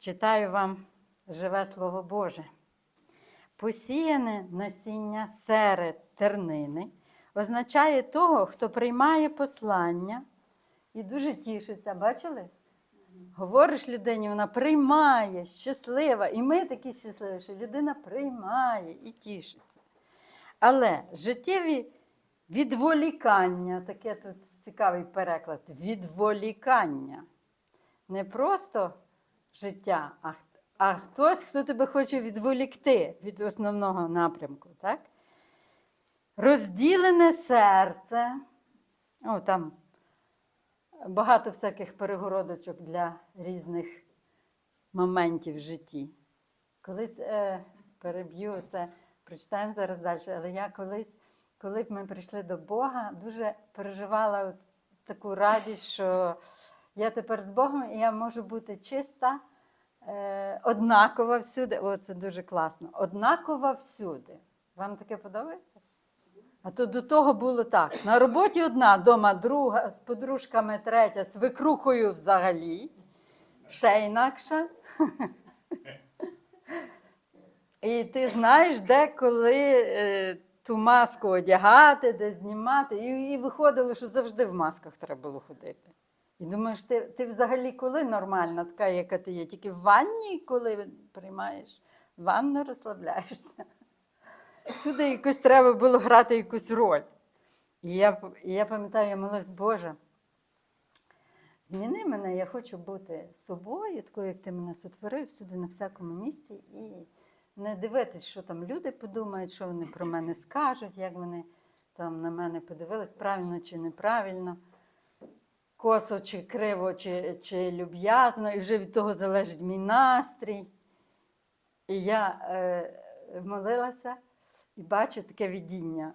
Читаю вам живе Слово Боже. Посіяне насіння серед тернини означає того, хто приймає послання і дуже тішиться. Бачили? Говориш людині, вона приймає, щаслива. І ми такі щасливі, що людина приймає і тішиться. Але життєві відволікання, таке тут цікавий переклад, відволікання. Не просто життя, а, а хтось, хто тебе хоче відволікти від основного напрямку. Так? Розділене серце. О, там багато всяких перегородочок для різних моментів в житті. Колись е, переб'ю це, прочитаємо зараз далі, але я колись, коли б ми прийшли до Бога, дуже переживала от таку радість, що я тепер з Богом і я можу бути чиста, е, однакова всюди. О, це дуже класно. Однакова всюди. Вам таке подобається? А то до того було так: на роботі одна, вдома друга, з подружками третя, з викрухою взагалі, ще інакша. І ти знаєш, де коли е, ту маску одягати, де знімати. І, і виходило, що завжди в масках треба було ходити. І думаєш, ти, ти взагалі коли нормальна, така, яка ти є? Тільки в ванні, коли приймаєш ванну, розслабляєшся. Всюди якось треба було грати якусь роль. І я, і я пам'ятаю, я молилась, Боже, зміни мене, я хочу бути собою, такою, як ти мене сотворив, всюди на всякому місці, і не дивитись, що там люди подумають, що вони про мене скажуть, як вони там на мене подивились, правильно чи неправильно, косо чи криво, чи, чи люб'язно, і вже від того залежить мій настрій. І я е, молилася і бачу таке видіння,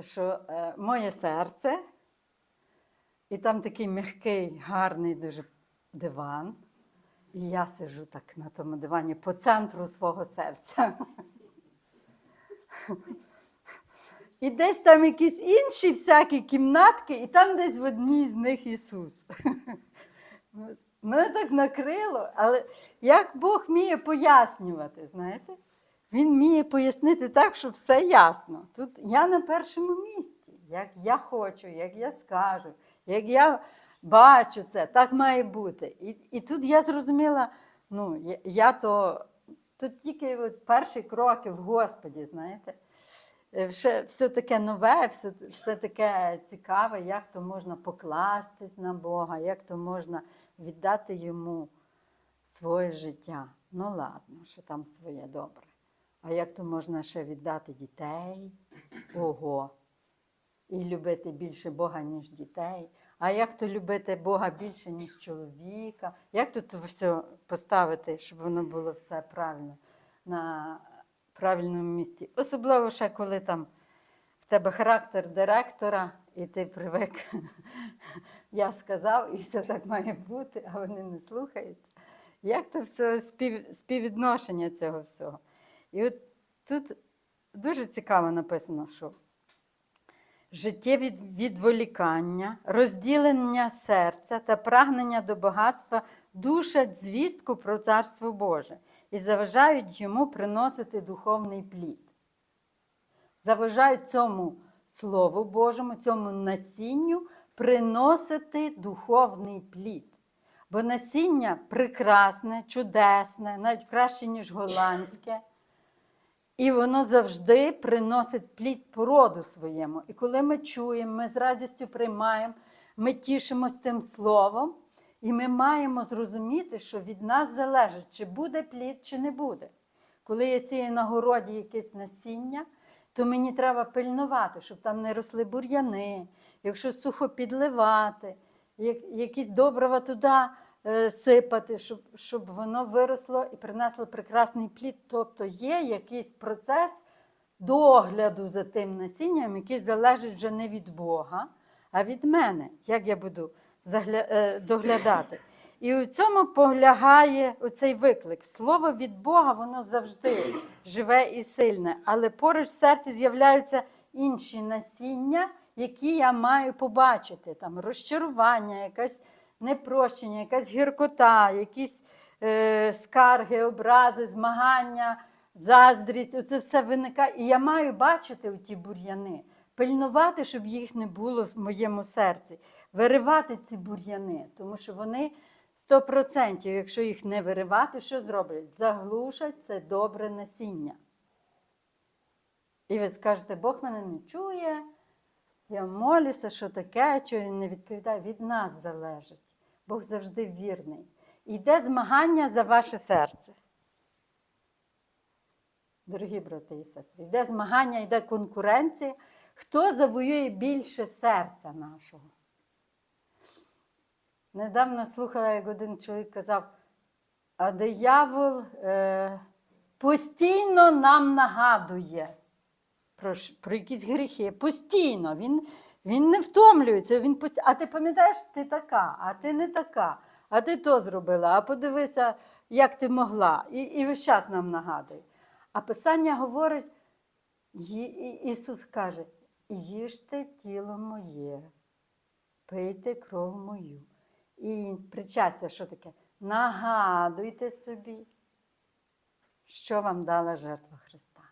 що е, моє серце, і там такий м'який, гарний дуже диван. І я сижу так на тому дивані по центру свого серця. І десь там якісь інші всякі кімнатки, і там десь в одній з них Ісус. Мене так накрило, але як Бог вміє пояснювати, знаєте? Він вміє пояснити так, що все ясно. Тут я на першому місці, як я хочу, як я скажу, як я бачу це, так має бути. І, і тут я зрозуміла, ну, я, я то тут тільки от перші кроки в Господі, знаєте. Все, все таке нове, все, все таке цікаве, як то можна покластись на Бога, як то можна віддати йому своє життя. Ну ладно, що там своє добре. А як то можна ще віддати дітей? Ого. І любити більше Бога, ніж дітей. А як то любити Бога більше, ніж чоловіка? Як тут все поставити, щоб воно було все правильно на правильному місці? Особливо ще коли там в тебе характер директора, і ти привик, я сказав, і все так має бути, а вони не слухаються. Як то все спів, співвідношення цього всього? І от тут дуже цікаво написано, що життєві відволікання, розділення серця та прагнення до багатства душать звістку про Царство Боже і заважають йому приносити духовний плід. Заважають цьому Слову Божому, цьому насінню приносити духовний плід. Бо насіння прекрасне, чудесне, навіть краще, ніж голландське. І воно завжди приносить плід породу своєму. І коли ми чуємо, ми з радістю приймаємо, ми тішимось тим словом, і ми маємо зрозуміти, що від нас залежить, чи буде плід, чи не буде. Коли я сію на городі якесь насіння, то мені треба пильнувати, щоб там не росли бур'яни, якщо сухо підливати, як- якісь добрива туди е, сипати, щоб, щоб воно виросло і принесло прекрасний плід. Тобто є якийсь процес догляду за тим насінням, який залежить вже не від Бога, а від мене, як я буду доглядати. І у цьому полягає оцей виклик. Слово від Бога, воно завжди живе і сильне, але поруч в серці з'являються інші насіння, які я маю побачити. Там розчарування, якась непрощення, якась гіркота, якісь е, скарги, образи, змагання, заздрість. Оце все виникає. І я маю бачити ті бур'яни, пильнувати, щоб їх не було в моєму серці, виривати ці бур'яни, тому що вони 100%, якщо їх не виривати, що зроблять? Заглушать це добре насіння. І ви скажете, Бог мене не чує, я молюся, що таке, що він не відповідає. Від нас залежить. Бог завжди вірний. Йде змагання за ваше серце. Дорогі брати і сестри, йде змагання, йде конкуренція. Хто завоює більше серця нашого? Недавно слухала, як один чоловік казав, а диявол е, постійно нам нагадує про, про якісь гріхи. Постійно. Він, він не втомлюється. Він пост... А ти пам'ятаєш, ти така, а ти не така, а ти то зробила, а подивися, як ти могла. І, і весь час нам нагадує. А Писання говорить, «Ї- І- Ісус каже, їжте тіло моє, пийте кров мою. І причастя, що таке? Нагадуйте собі, що вам дала жертва Христа.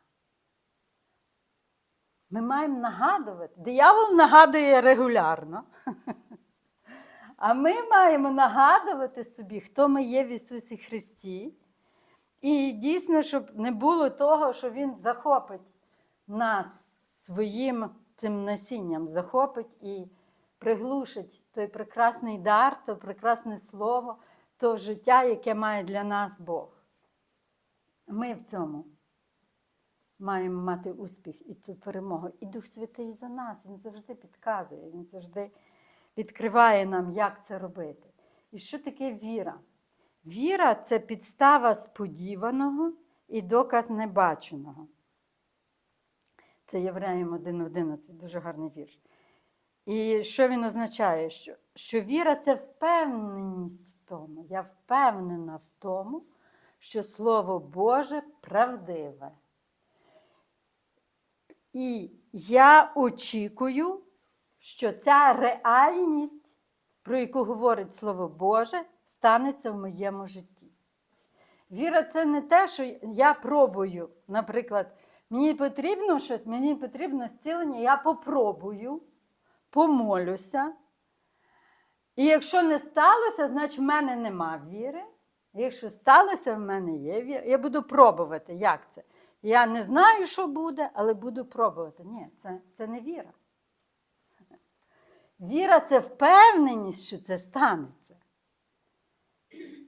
Ми маємо нагадувати. Диявол нагадує регулярно. А ми маємо нагадувати собі, хто ми є в Ісусі Христі. І дійсно, щоб не було того, що Він захопить нас своїм цим насінням, захопить і приглушить той прекрасний дар, то прекрасне слово, то життя, яке має для нас Бог. Ми в цьому маємо мати успіх і цю перемогу. І Дух Святий за нас, Він завжди підказує, Він завжди відкриває нам, як це робити. І що таке віра? Віра це підстава сподіваного і доказ небаченого. Це Євреям 1.11, дуже гарний вірш. І що він означає? Що, що віра це впевненість в тому. Я впевнена в тому, що Слово Боже правдиве. І я очікую, що ця реальність, про яку говорить Слово Боже, станеться в моєму житті. Віра це не те, що я пробую. Наприклад, мені потрібно щось, мені потрібно зцілення, я попробую, помолюся. І якщо не сталося, значить в мене нема віри. Якщо сталося, в мене є віра. Я буду пробувати. Як це? Я не знаю, що буде, але буду пробувати. Ні, це, це не віра. Віра це впевненість, що це станеться.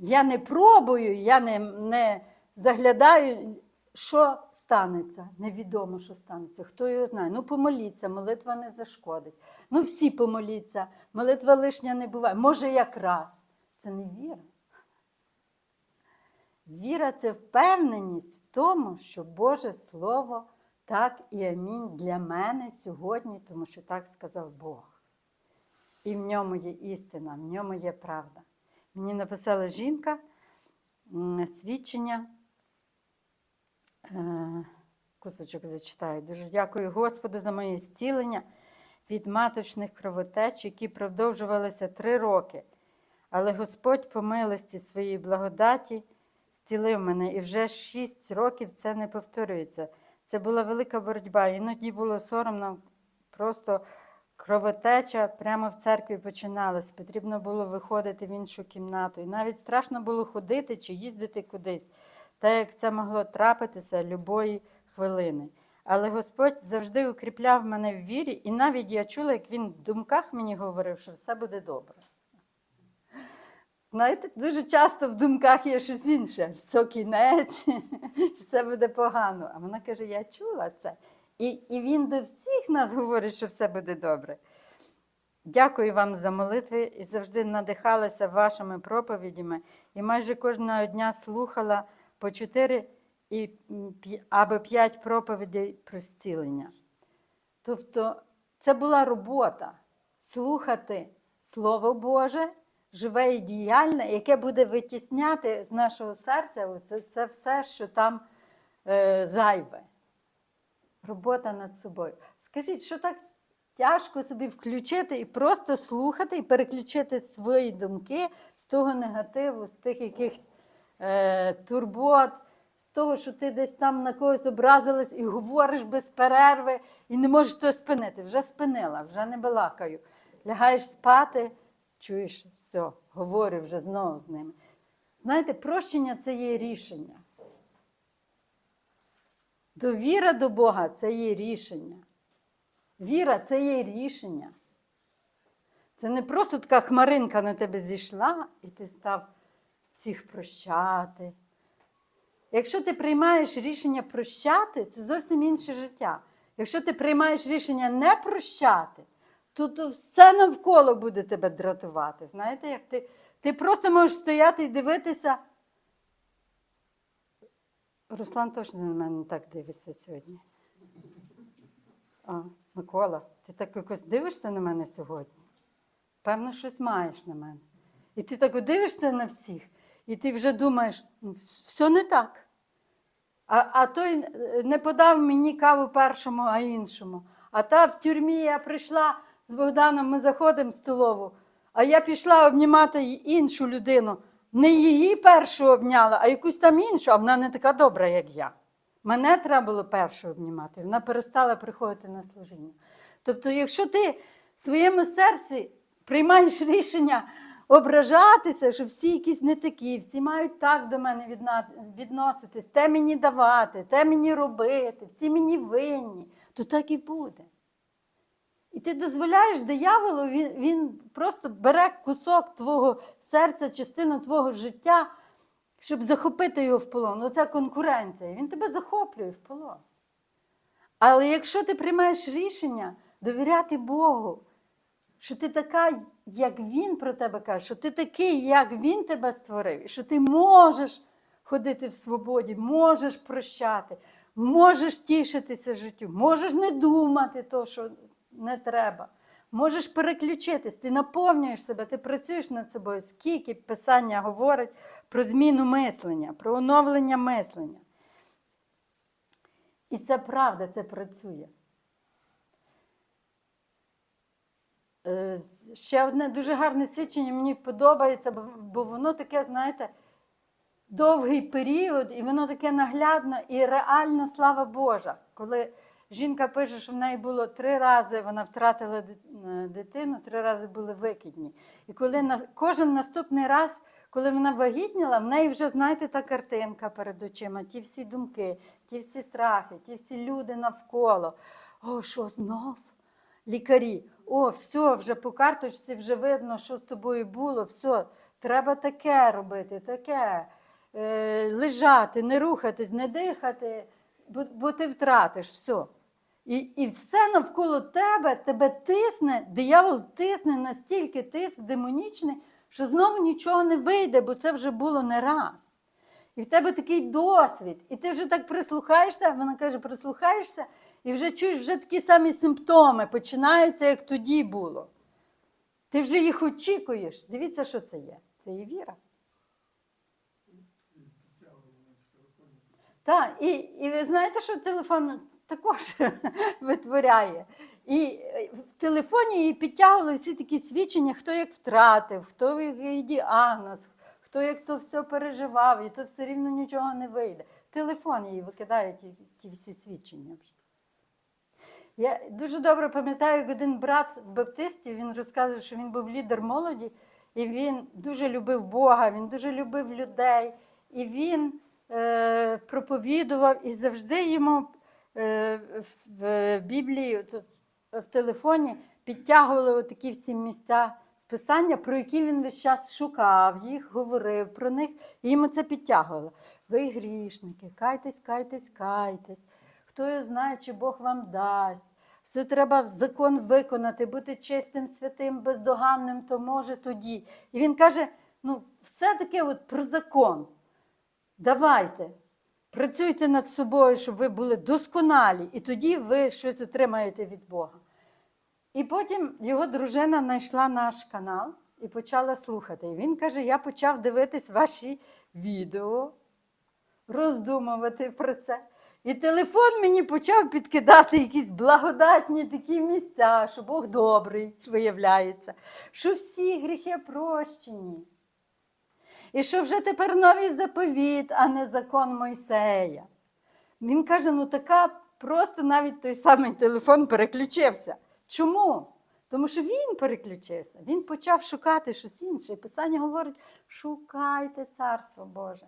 Я не пробую, я не, не заглядаю, що станеться. Невідомо, що станеться. Хто його знає? Ну, помоліться, молитва не зашкодить. Ну, всі помоліться, молитва лишня не буває. Може, якраз. Це не віра. Віра це впевненість в тому, що Боже Слово так і амінь для мене сьогодні, тому що так сказав Бог. І в ньому є істина, в ньому є правда. Мені написала жінка свідчення. Е, Кусочок зачитаю. Дуже дякую Господу за моє зцілення від маточних кровотеч, які продовжувалися три роки. Але Господь по милості своїй благодаті зцілив мене, і вже шість років це не повторюється. Це була велика боротьба. Іноді було соромно, просто кровотеча прямо в церкві починалась. Потрібно було виходити в іншу кімнату. І навіть страшно було ходити чи їздити кудись, так як це могло трапитися любої хвилини. Але Господь завжди укріпляв мене в вірі, і навіть я чула, як він в думках мені говорив, що все буде добре. Знаєте, дуже часто в думках є щось інше, все кінець, все буде погано. А вона каже: Я чула це. І, і він до всіх нас говорить, що все буде добре. Дякую вам за молитви і завжди надихалася вашими проповідями. І майже кожного дня слухала по чотири і, або п'ять проповідей про зцілення. Тобто це була робота слухати Слово Боже, живе і діяльне, яке буде витісняти з нашого серця це, це все, що там е, зайве. Робота над собою. Скажіть, що так тяжко собі включити і просто слухати, і переключити свої думки з того негативу, з тих якихось е, турбот, з того, що ти десь там на когось образилась і говориш без перерви, і не можеш то спинити. Вже спинила, вже не балакаю. Лягаєш спати, чуєш, все, говорю вже знову з ними. Знаєте, прощення це є рішення. Довіра до Бога це є рішення. Віра це є рішення. Це не просто така хмаринка на тебе зійшла, і ти став всіх прощати. Якщо ти приймаєш рішення прощати, це зовсім інше життя. Якщо ти приймаєш рішення не прощати, то, то все навколо буде тебе дратувати. Знаєте, як ти, ти просто можеш стояти і дивитися. Руслан точно на мене так дивиться сьогодні. А, Микола, ти так якось дивишся на мене сьогодні? Певно, щось маєш на мене. І ти так дивишся на всіх, і ти вже думаєш, ну, все не так. А, а той не подав мені каву першому, а іншому. А та в тюрмі я прийшла з Богданом, ми заходимо в столову, а я пішла обнімати іншу людину. Не її першу обняла, а якусь там іншу, а вона не така добра, як я. Мене треба було першу обнімати. Вона перестала приходити на служіння. Тобто, якщо ти в своєму серці приймаєш рішення ображатися, що всі якісь не такі, всі мають так до мене відноситись, те мені давати, те мені робити, всі мені винні, то так і буде. І ти дозволяєш дияволу, він, він просто бере кусок твого серця, частину твого життя, щоб захопити його в полон. Оця конкуренція. Він тебе захоплює в полон. Але якщо ти приймаєш рішення довіряти Богу, що ти така, як Він про тебе каже, що ти такий, як Він тебе створив, і що ти можеш ходити в свободі, можеш прощати, можеш тішитися життю, можеш не думати то, що не треба. Можеш переключитись, ти наповнюєш себе, ти працюєш над собою, скільки писання говорить про зміну мислення, про оновлення мислення. І це правда, це працює. Ще одне дуже гарне свідчення мені подобається, бо- бо воно таке, знаєте, довгий період, і воно таке наглядно і реально слава Божа. Коли жінка пише, що в неї було три рази, вона втратила е, дитину, три рази були викидні. І коли кожен наступний раз, коли вона вагітніла, в неї вже, знаєте, та картинка перед очима, ті всі думки, ті всі страхи, ті всі люди навколо. О, що знов? Лікарі, о, все, вже по карточці вже видно, що з тобою було, все, треба таке робити, таке. Е, лежати, не рухатись, не дихати, бо, бо ти втратиш все. І, і все навколо тебе, тебе тисне, диявол тисне настільки тиск демонічний, що знову нічого не вийде, бо це вже було не раз. І в тебе такий досвід, і ти вже так прислухаєшся, вона каже, прислухаєшся, і вже чуєш вже такі самі симптоми починаються, як тоді було. Ти вже їх очікуєш. Дивіться, що це є. Це є віра. Так, і, і ви знаєте, що телефон також витворяє. І е, в телефоні її підтягували всі такі свідчення, хто як втратив, хто який діагноз, хто як то все переживав, і то все рівно нічого не вийде. Телефон її викидає ті, ті всі свідчення вже. Я дуже добре пам'ятаю, як один брат з баптистів, він розказує, що він був лідер молоді, і він дуже любив Бога, він дуже любив людей. І він е, проповідував і завжди йому е, в- Біблії, в телефоні підтягували такі всі місця списання, про які він весь час шукав їх, говорив про них, і йому це підтягувало. Ви грішники, кайтесь, кайтесь, кайтесь. Хто його знає, чи Бог вам дасть. Все треба закон виконати, бути чистим, святим, бездоганним, то може тоді. І він каже: ну, все-таки от про закон. Давайте, працюйте над собою, щоб ви були досконалі, і тоді ви щось отримаєте від Бога. І потім його дружина знайшла наш канал і почала слухати. І він каже: Я почав дивитись ваші відео, роздумувати про це. І телефон мені почав підкидати якісь благодатні такі місця, що Бог добрий, виявляється, що всі гріхи прощені. І що вже тепер новий заповіт, а не закон Мойсея. Він каже: ну така просто навіть той самий телефон переключився. Чому? Тому що він переключився, він почав шукати щось інше. І Писання говорить: шукайте Царство Боже.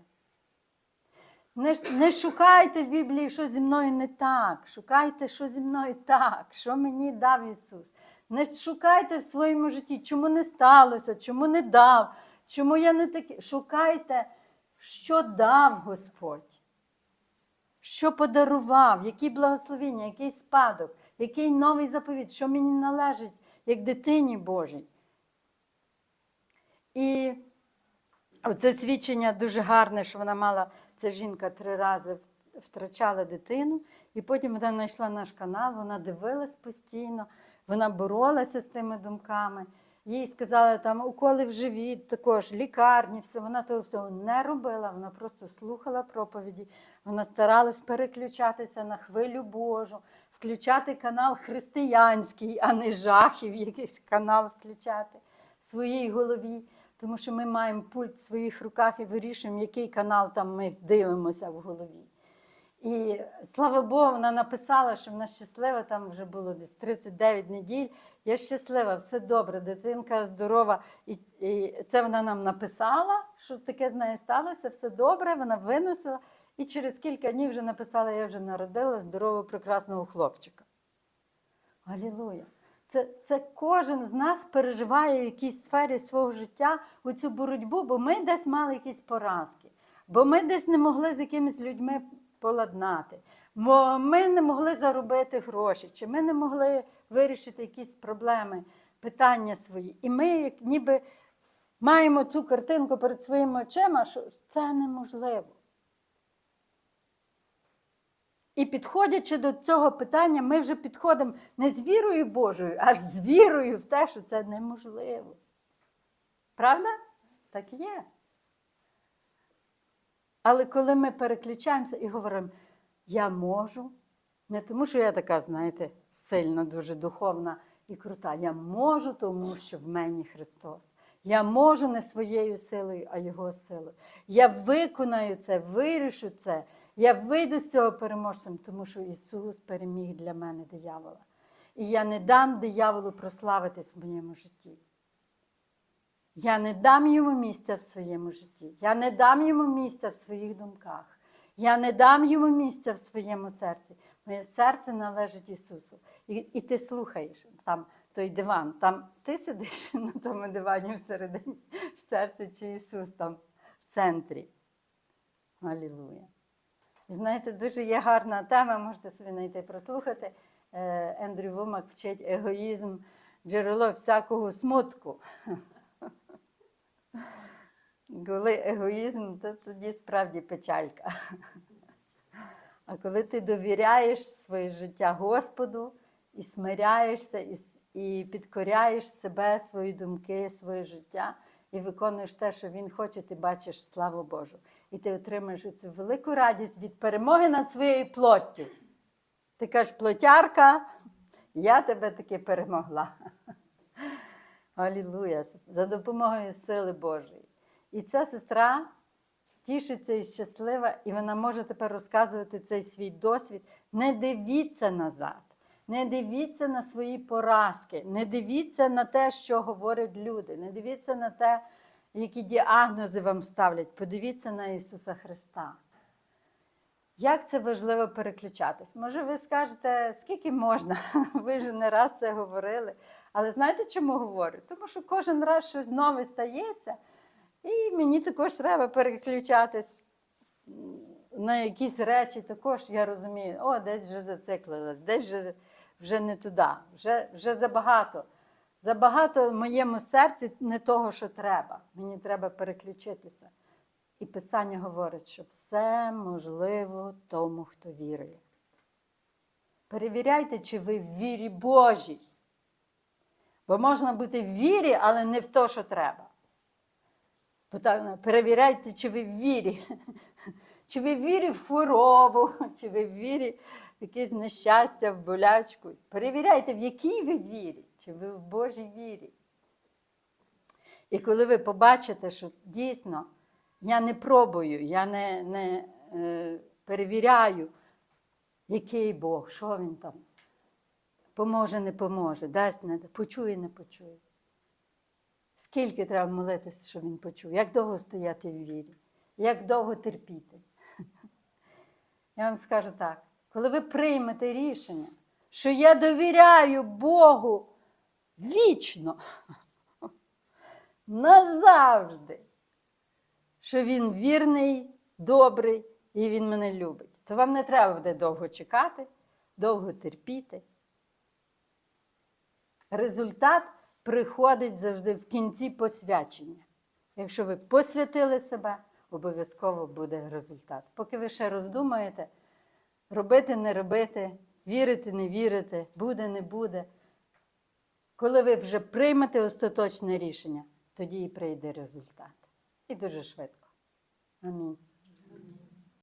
Не, не шукайте в Біблії, що зі мною не так. Шукайте, що зі мною так, що мені дав Ісус. Не шукайте в своєму житті, чому не сталося, чому не дав, чому я не такий. Шукайте, що дав Господь, що подарував, які благословення, який спадок, який новий заповіт, що мені належить як дитині Божій. І Оце свідчення дуже гарне, що вона мала, ця жінка три рази втрачала дитину, і потім вона знайшла наш канал, вона дивилась постійно, вона боролася з тими думками. Їй сказали, там уколи в живіт, також лікарні, все. Вона того всього не робила, вона просто слухала проповіді, вона старалась переключатися на хвилю Божу, включати канал християнський, а не жахів, якийсь канал включати в своїй голові. Тому що ми маємо пульт в своїх руках і вирішуємо, який канал там ми дивимося в голові. І слава Богу, вона написала, що вона щаслива, там вже було десь 39 неділь. Я щаслива, все добре, дитинка здорова. І, і це вона нам написала, що таке з нею сталося, все добре, вона виносила. І через кілька днів вже написала, я вже народила здорового, прекрасного хлопчика. Алілуя! Це, це кожен з нас переживає в якійсь сфері свого життя у цю боротьбу, бо ми десь мали якісь поразки, бо ми десь не могли з якимись людьми поладнати, бо ми не могли заробити гроші, чи ми не могли вирішити якісь проблеми, питання свої. І ми, як ніби маємо цю картинку перед своїми очима, що це неможливо. І підходячи до цього питання, ми вже підходимо не з вірою Божою, а з вірою в те, що це неможливо. Правда? Так і є. Але коли ми переключаємося і говоримо, я можу, не тому, що я така, знаєте, сильна, дуже духовна і крута. Я можу, тому що в мені Христос. Я можу не своєю силою, а Його силою. Я виконаю це, вирішу це. Я вийду з цього переможцем, тому що Ісус переміг для мене диявола. І я не дам дияволу прославитись в моєму житті. Я не дам йому місця в своєму житті. Я не дам йому місця в своїх думках. Я не дам йому місця в своєму серці. Моє серце належить Ісусу. І, і ти слухаєш там той диван. Там ти сидиш на тому дивані всередині, в серці чи Ісус там в центрі. Алілуя. І знаєте, дуже є гарна тема, можете собі знайти прослухати. Е, Ендрю Вумак вчить егоїзм, джерело всякого смутку. Коли егоїзм, то тоді справді печалька. А коли ти довіряєш своє життя Господу і смиряєшся, і підкоряєш себе, свої думки, своє життя, і виконуєш те, що Він хоче, ти бачиш славу Божу. І ти отримаєш цю велику радість від перемоги над своєю плоттю. Ти кажеш, плотярка, я тебе таки перемогла. Алілуя! За допомогою сили Божої. І ця сестра тішиться і щаслива, і вона може тепер розказувати цей свій досвід. Не дивіться назад, не дивіться на свої поразки, не дивіться на те, що говорять люди, не дивіться на те, які діагнози вам ставлять. Подивіться на Ісуса Христа. Як це важливо переключатись? Може, ви скажете, скільки можна? Ви вже не раз це говорили. Але знаєте, чому говорю? Тому що кожен раз щось нове стається, і мені також треба переключатись на якісь речі. Також я розумію, о, десь вже зациклилась, десь вже, вже не туди, вже, вже забагато. Забагато в моєму серці не того, що треба. Мені треба переключитися. І Писання говорить, що все можливо тому, хто вірує. Перевіряйте, чи ви в вірі Божій. Бо можна бути в вірі, але не в те, що треба. Перевіряйте, чи ви в вірі. Чи ви в вірі в хворобу, чи ви в вірі в якесь нещастя, в болячку. Перевіряйте, в якій ви вірі, чи ви в Божій вірі. І коли ви побачите, що дійсно Я не пробую, я не, не е, перевіряю, який Бог, що він там. Поможе, не поможе, дасть, не дасть, почує, не почує. Скільки треба молитися, щоб він почув? Як довго стояти в вірі? Як довго терпіти? Я вам скажу так: коли ви приймете рішення, що я довіряю Богу вічно, назавжди, що Він вірний, добрий і Він мене любить, то вам не треба буде довго чекати, довго терпіти. Результат приходить завжди в кінці посвячення. Якщо ви посвятили себе, обов'язково буде результат. Поки ви ще роздумаєте, робити, не робити, вірити, не вірити, буде, не буде. Коли ви вже приймете остаточне рішення, тоді і прийде результат. І дуже швидко. Амінь.